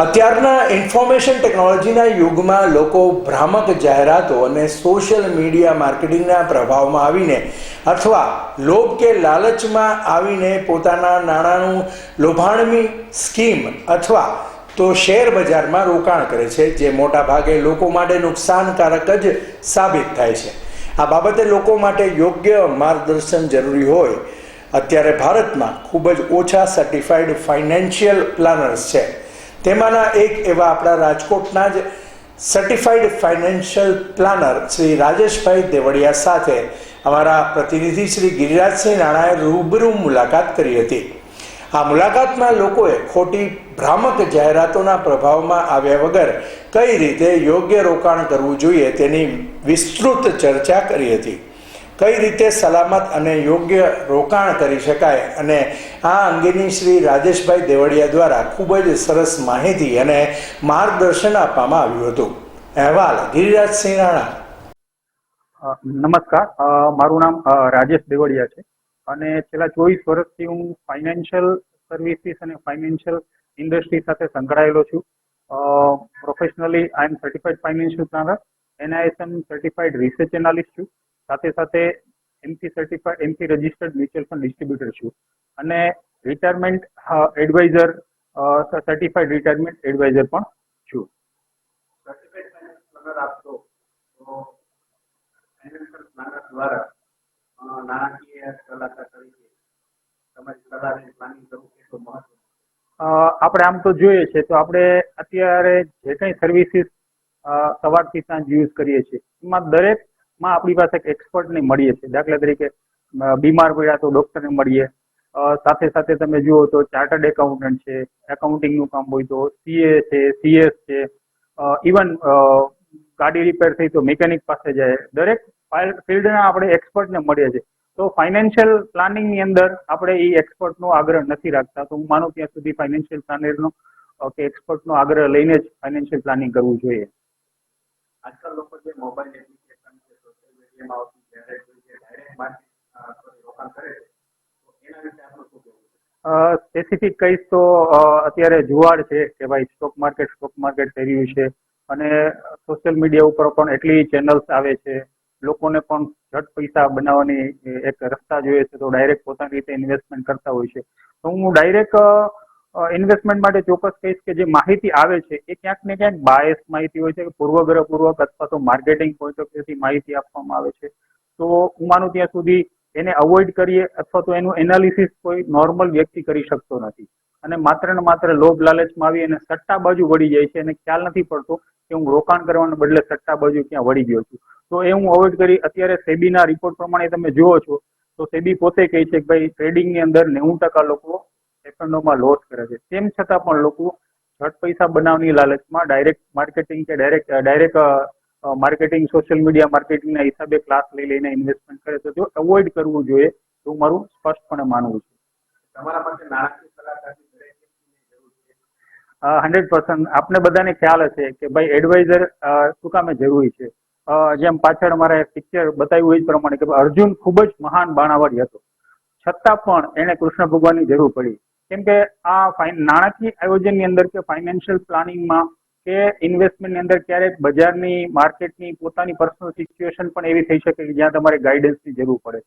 અત્યારના ઇન્ફોર્મેશન ટેકનોલોજીના યુગમાં લોકો ભ્રામક જાહેરાતો અને સોશિયલ મીડિયા માર્કેટિંગના પ્રભાવમાં આવીને અથવા લોભ કે લાલચમાં આવીને પોતાના નાણાંનું લોભાણમી સ્કીમ અથવા તો શેર બજારમાં રોકાણ કરે છે, જે મોટા ભાગે લોકો માટે નુકસાનકારક જ સાબિત થાય છે. આ બાબતે લોકો માટે યોગ્ય માર્ગદર્શન જરૂરી હોય. અત્યારે ભારતમાં ખૂબ જ ઓછા સર્ટિફાઈડ ફાઇનાન્શિયલ પ્લાનર્સ છે. તેમાંના એક એવા આપણા રાજકોટના જ certified financial planner Shri Rajeshbhai Devadiya સાથે અમારા પ્રતિનિધિ શ્રી ગિરિરાજસિંહ રાણાએ રૂબરૂ મુલાકાત કરી હતી. આ મુલાકાતમાં લોકોએ ખોટી ભ્રામક જાહેરાતોના પ્રભાવમાં આવ્યા વગર કઈ રીતે યોગ્ય રોકાણ કરવું જોઈએ તેની વિસ્તૃત ચર્ચા કરી હતી. કઈ રીતે સલામત અને યોગ્ય રોકાણ કરી શકાય? અને આ અંગેની શ્રી રાજેશભાઈ દેવળિયા દ્વારા ખૂબ જ સરસ માહિતી અને માર્ગદર્શન આપવામાં આવ્યું હતું. અહેવાલ ગિરિરાજસિંહ રાણા. નમસ્કાર. મારું નામ રાજેશ દેવડિયા છે. અને છેલ્લા ચોવીસ વર્ષથી હું ફાઇનાન્શિયલ સર્વિસીસ અને ફાઇનાન્શિયલ ઇન્ડસ્ટ્રી સાથે સંકળાયેલો છું. Professionally I am certified financial planner. NISM certified research analyst છું. સાથે સાથે MC certified MC registered mutual fund distributor છું. અને retirement advisor certified retirement advisor પણ છું. આપણે આમ તો જોઈએ છે, તો આપણે અત્યારે જે કંઈ સર્વિસીસ સવારથી સાંજ યુઝ કરીએ છીએ, એમાં દરેકમાં આપણી પાસે એક એક્સપર્ટને મળીએ છીએ. દાખલા તરીકે બીમાર પડ્યા તો ડૉક્ટરને મળીએ. સાથે સાથે તમે જુઓ તો ચાર્ટર્ડ એકાઉન્ટન્ટ છે એકાઉન્ટિંગનું કામ હોય તો સીએ છે સીએસ છે ઇવન ગાડી રિપેર થઈ તો મિકેનિક પાસે જાય. દરેક ફિલ્ડના આપણે એક્સપર્ટને મળીએ છીએ. તો ફાઇનાન્શિયલ પ્લાનિંગની અંદર આપણે એ એક્સપર્ટનો આગ્રહ નથી રાખતા. તો હું માનું ત્યાં સુધી ફાઇનાન્શિયલ પ્લાનરનો કે એક્સપર્ટનો આગ્રહ લઈને જ ફાઇનાન્શિયલ પ્લાનિંગ કરવું જોઈએ. આજકાલ લોકો જે મોબાઈલ છે સ્પેસિફિક કહીશ તો અત્યારે જુવાડ છે, કે ભાઈ સ્ટોક માર્કેટ સ્ટોક માર્કેટ થઈ રહ્યું છે, અને સોશિયલ મીડિયા ઉપર પણ એટલી ચેનલ્સ આવે છે, લોકોને પણ ઝટ પૈસા બનાવવાની એક રસ્તા જોઈએ છે, તો ડાયરેક્ટ પોતાની રીતે ઇન્વેસ્ટમેન્ટ કરતા હોય છે. તો હું ડાયરેક્ટ ઇન્વેસ્ટમેન્ટ માટે ચોક્કસ કહીશ કે જે માહિતી આવે છે, એ ક્યાંક ને ક્યાંક બાયસ માહિતી હોય છે કે પૂર્વગ્રહપૂર્વક અથવા તો માર્કેટિંગ પોઈન્ટ માહિતી આપવામાં આવે છે. તો હું માનું ત્યાં સુધી એને અવોઇડ કરીએ અથવા તો એનું એનાલિસિસ કોઈ નોર્મલ વ્યક્તિ કરી શકતો નથી. અને માત્ર ને માત્ર લોભ લાલચમાં આવી અને સટ્ટા બાજુ વળી જાય છે અને ખ્યાલ નથી પડતો કે હું રોકાણ કરવાને બદલે સટ્ટા બાજુ ક્યાં વળી ગયો છું. તો એ હું અવોઇડ કરી અત્યારે સેબીના રિપોર્ટ પ્રમાણે તમે જુઓ છો, તો સેબી પોતે કહે છે કે ભાઈ ટ્રેડિંગની અંદર નેવું ટકા લોકો એફએનઓમાં લોસ કરે છે. તેમ છતાં પણ લોકો ઝટ પૈસા બનાવની લાલચમાં ડાયરેક્ટ માર્કેટિંગ કે direct direct marketing social media માર્કેટિંગના હિસાબે ક્લાસ લઈ લઈને ઇન્વેસ્ટમેન્ટ કરે છે. જો અવોઇડ કરવું જોઈએ એવું મારું સ્પષ્ટપણે માનવું છે. તમારા પાસે નાણાકીય હંડ્રેડ પર્સન્ટ આપને બધાને ખ્યાલ હશે કે ભાઈ એડવાઇઝર શું કામે જરૂરી છે? જેમ પાછળ મારે પિક્ચર બતાવ્યું એ જ પ્રમાણે કે ભાઈ અર્જુન ખૂબ જ મહાન બાણાવરી હતો. છતાં પણ એને કૃષ્ણ ભગવાનની જરૂર પડી. કેમ કે આ નાણાકીય આયોજનની અંદર કે ફાઇનાન્શિયલ પ્લાનિંગમાં કે ઇન્વેસ્ટમેન્ટની અંદર ક્યારેક બજારની માર્કેટની પોતાની પર્સનલ સિચ્યુએશન પણ એવી થઈ શકે કે જ્યાં તમારે ગાઈડન્સની જરૂર પડે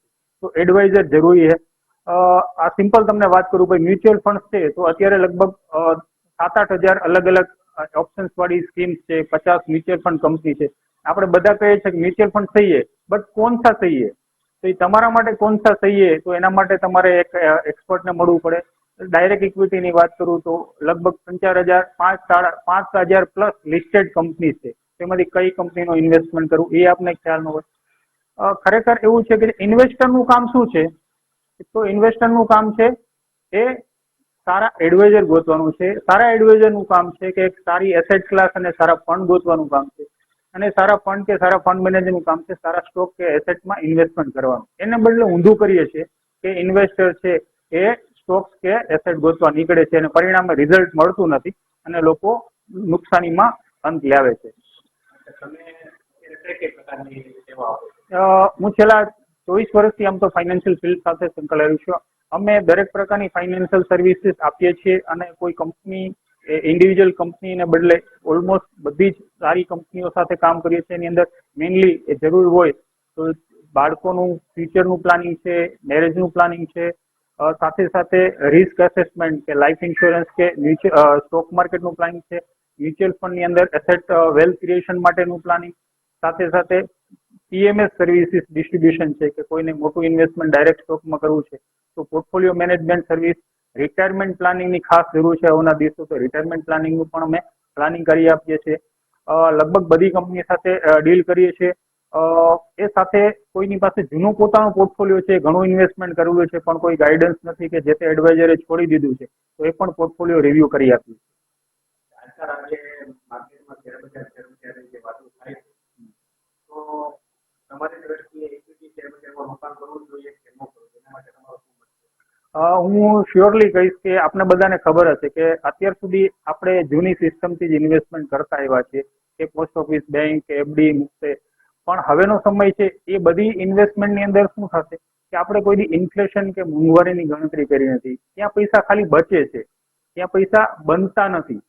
તો એડવાઇઝર જરૂરી છે. આ સિમ્પલ તમને વાત કરું, ભાઈ મ્યુચ્યુઅલ ફંડ છે, તો અત્યારે લગભગ સાત આઠ હજાર અલગ અલગ ઓપ્શન્સ વાળી સ્કીમ્સ છે, પચાસ મ્યુચ્યુઅલ ફંડ કંપની છે. આપણે બધા કહીએ છીએ કે મ્યુચ્યુઅલ ફંડ સહી છે બટ કોણ સા સહી છે તો એ તમારા માટે કોણ સા સહી છે તો એના માટે તમારે એક એક્સપર્ટને મળવું પડે. ડાયરેક્ટ ઇક્વિટીની વાત કરું તો લગભગ પંચાર હજાર, પાંચ સાડા પાંચ હજાર પ્લસ લિસ્ટેડ કંપની છે. તેમાંથી કઈ કંપનીનો ઇન્વેસ્ટમેન્ટ કરવું એ આપને ખ્યાલ ન હોય. ખરેખર એવું છે કે ઇન્વેસ્ટરનું કામ શું છે? તો ઇન્વેસ્ટરનું કામ છે એ સારા એડવાઇઝર ગોતવાનું છે. સારા એડવાઇઝરનું કામ છે કે એક સારી એસેટ ક્લાસ અને સારા ફંડ ગોતવાનું કામ છે. અને સારા ફંડ કે સારા ફંડ મેનેજરનું કામ છે સારા સ્ટોક કે એસેટમાં ઇન્વેસ્ટમેન્ટ કરવાનું. એને બદલે ઊંધું કરીએ છીએ કે ઇન્વેસ્ટર છે એ સ્ટોક્સ કે એસેટ ગોતવા નીકળે છે અને પરિણામે રિઝલ્ટ મળતું નથી અને લોકો નુકસાનીમાં અંત લાવે છે. હું છેલ્લા ચોવીસ વર્ષથી આમ તો ફાઇનાન્શિયલ ફિલ્ડ સાથે સંકળાયેલું છું. અમે દરેક પ્રકારની ફાઇનાન્શિયલ સર્વિસીસ આપીએ છીએ અને કોઈ કંપની ઇન્ડિવિજ્યુઅલ કંપનીને બદલે ઓલમોસ્ટ બધી જ સારી કંપનીઓ સાથે કામ કરીએ છીએ. એની અંદર મેઇનલી એ જરૂર હોય તો બાળકોનું ફ્યુચરનું પ્લાનિંગ છે મેરેજનું પ્લાનિંગ છે સાથે સાથે રિસ્ક એસેસમેન્ટ કે લાઈફ ઇન્સ્યોરન્સ કે સ્ટોક માર્કેટનું પ્લાનિંગ છે મ્યુચ્યુઅલ ફંડની અંદર એસેટ વેલ્થ ક્રિએશન માટેનું પ્લાનિંગ સાથે સાથે પીએમએસ સર્વિસીસ ડિસ્ટ્રીબ્યુશન છે કે કોઈને મોટું ઇન્વેસ્ટમેન્ટ ડાયરેક્ટ સ્ટોકમાં કરવું છે, તો પોર્ટફોલિયો મેનેજમેન્ટ સર્વિસ રિટાયરમેન્ટ પ્લાનિંગની ખાસ જરૂર છે આવના દિવસો, તો રિટાયરમેન્ટ પ્લાનિંગનું પણ અમે પ્લાનિંગ કરી આપીએ છીએ. લગભગ બધી કંપની સાથે ડીલ કરીએ છીએ. એ સાથે કોઈની પાસે જૂનું પોતાનું પોર્ટફોલિયો છે ઘણું ઇન્વેસ્ટમેન્ટ કરવું છે પણ કોઈ ગાઈડન્સ નથી કે જે તે એડવાઇઝરે છોડી દીધું છે તો એ પણ પોર્ટફોલિયો રિવ્યુ કરી અ, હું શ્યોરલી કહીશ કે આપણે બધાને ખબર હશે કે અત્યાર સુધી આપણે જૂની સિસ્ટમથી જ ઇન્વેસ્ટમેન્ટ કરતા આવ્યા છીએ કે પોસ્ટ ઓફિસ બેંક એફડી મુકતે પણ હવેનો સમય છે એ બધી ઇન્વેસ્ટમેન્ટની અંદર શું થશે? કે આપણે કોઈ ઇન્ફ્લેશન કે મોંઘવારીની ગણતરી કરી નથી. ત્યાં પૈસા ખાલી બચે છે. ત્યાં પૈસા બનતા નથી.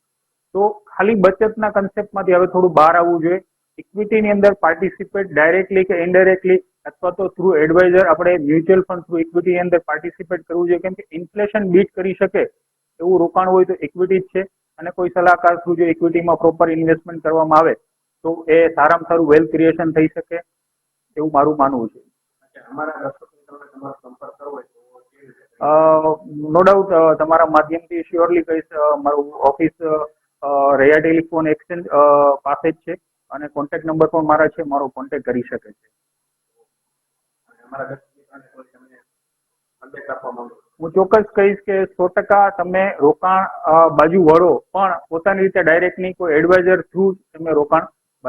તો ખાલી બચતના કન્સેપ્ટમાંથી હવે થોડું બહાર આવવું જોઈએ. ઇક્વિટીની અંદર પાર્ટિસિપેટ ડાયરેક્ટલી કે ઇનડાયરેક્ટલી અથવા તો થ્રુ એડવાઇઝર આપણે મ્યુચ્યુઅલ ફંડ થ્રુ ઇક્વિટીની અંદર પાર્ટિસિપેટ કરવું જોઈએ. કેમ કે ઇન્ફ્લેશન બીટ કરી શકે એવું રોકાણ હોય તો ઇક્વિટી જ છે. અને કોઈ સલાહકાર થ્રુ જો ઇક્વિટીમાં પ્રોપર ઇન્વેસ્ટમેન્ટ કરવામાં આવે તો એ સારામાં સારું વેલ્થ ક્રિએશન થઈ શકે એવું મારું માનવું છે. નો ડાઉટ તમારા માધ્યમથી શ્યોરલી કહીશ મારું ઓફિસ રૈયા ટેલિફોન એક્સચેન્જ પાસે જ છે અને કોન્ટેક્ટ નંબર પણ મારા છે મારો કોન્ટેક્ટ કરી શકે છે? હું ચોક્કસ કહીશ કે સો ટકા તમે રોકાણ બાજુ વળો પણ પોતાની રીતે ડાયરેક્ટ નહીં કોઈ એડવાઇઝર થ્રુ તમે રોકાણ